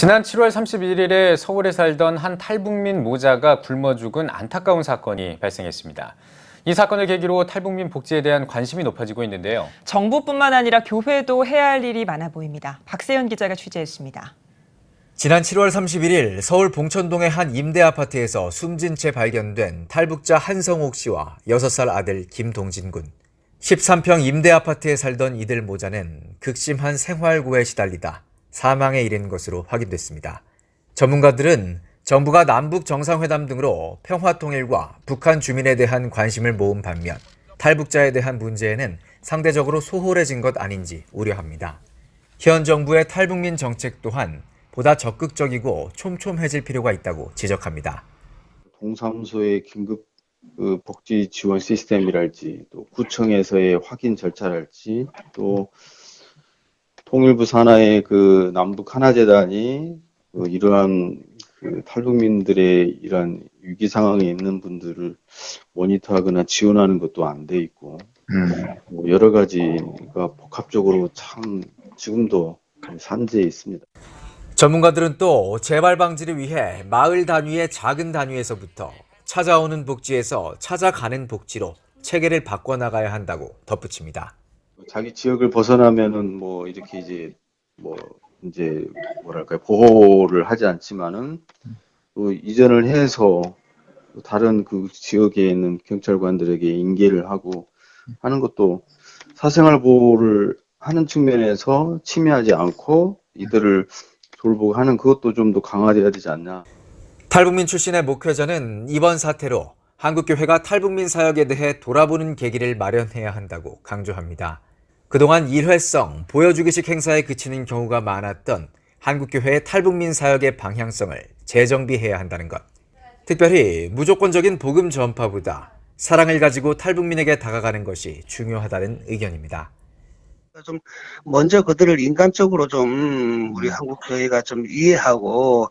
지난 7월 31일에 서울에 살던 한 탈북민 모자가 굶어 죽은 안타까운 사건이 발생했습니다. 이 사건을 계기로 탈북민 복지에 대한 관심이 높아지고 있는데요. 정부뿐만 아니라 교회도 해야 할 일이 많아 보입니다. 박세현 기자가 취재했습니다. 지난 7월 31일 서울 봉천동의 한 임대 아파트에서 숨진 채 발견된 탈북자 한성옥 씨와 6살 아들 김동진 군. 13평 임대 아파트에 살던 이들 모자는 극심한 생활고에 시달리다 사망에 이른 것으로 확인됐습니다. 전문가들은 정부가 남북 정상회담 등으로 평화 통일과 북한 주민에 대한 관심을 모은 반면 탈북자에 대한 문제에는 상대적으로 소홀해진 것 아닌지 우려합니다. 현 정부의 탈북민 정책 또한 보다 적극적이고 촘촘해질 필요가 있다고 지적합니다. 동사무소의 긴급 그 복지 지원 시스템이랄지 또 구청에서의 확인 절차랄지 또 통일부 산하의 그 남북 하나재단이 그 이러한 그 탈북민들의 이러한 위기 상황에 있는 분들을 모니터하거나 지원하는 것도 안 돼 있고 뭐 여러 가지가 복합적으로 참 지금도 산재해 있습니다. 전문가들은 또 재발 방지를 위해 마을 단위의 작은 단위에서부터 찾아오는 복지에서 찾아가는 복지로 체계를 바꿔나가야 한다고 덧붙입니다. 자기 지역을 벗어나면은 뭐 이렇게 이제 뭐 이제 뭐랄까요 보호를 하지 않지만은 또 이전을 해서 또 다른 그 지역에 있는 경찰관들에게 인계를 하고 하는 것도 사생활 보호를 하는 측면에서 침해하지 않고 이들을 돌보고 하는 그것도 좀 더 강화돼야 되지 않냐. 탈북민 출신의 목회자는 이번 사태로 한국교회가 탈북민 사역에 대해 돌아보는 계기를 마련해야 한다고 강조합니다. 그동안 일회성, 보여주기식 행사에 그치는 경우가 많았던 한국교회의 탈북민 사역의 방향성을 재정비해야 한다는 것. 특별히 무조건적인 복음 전파보다 사랑을 가지고 탈북민에게 다가가는 것이 중요하다는 의견입니다. 좀 먼저 그들을 인간적으로 좀 우리 한국 교회가 좀 이해하고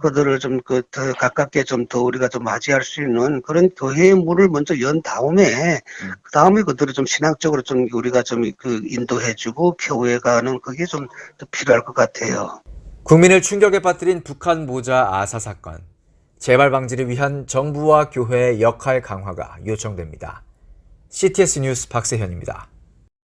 그들을 좀 그 더 가깝게 좀 더 우리가 좀 맞이할 수 있는 그런 교회의 문을 먼저 연 다음에 그 다음에 그들을 좀 신앙적으로 좀 우리가 좀 그 인도해주고 교회가는 그게 좀 더 필요할 것 같아요. 국민을 충격에 빠뜨린 북한 모자 아사 사건. 재발 방지를 위한 정부와 교회의 역할 강화가 요청됩니다. CTS 뉴스 박세현입니다.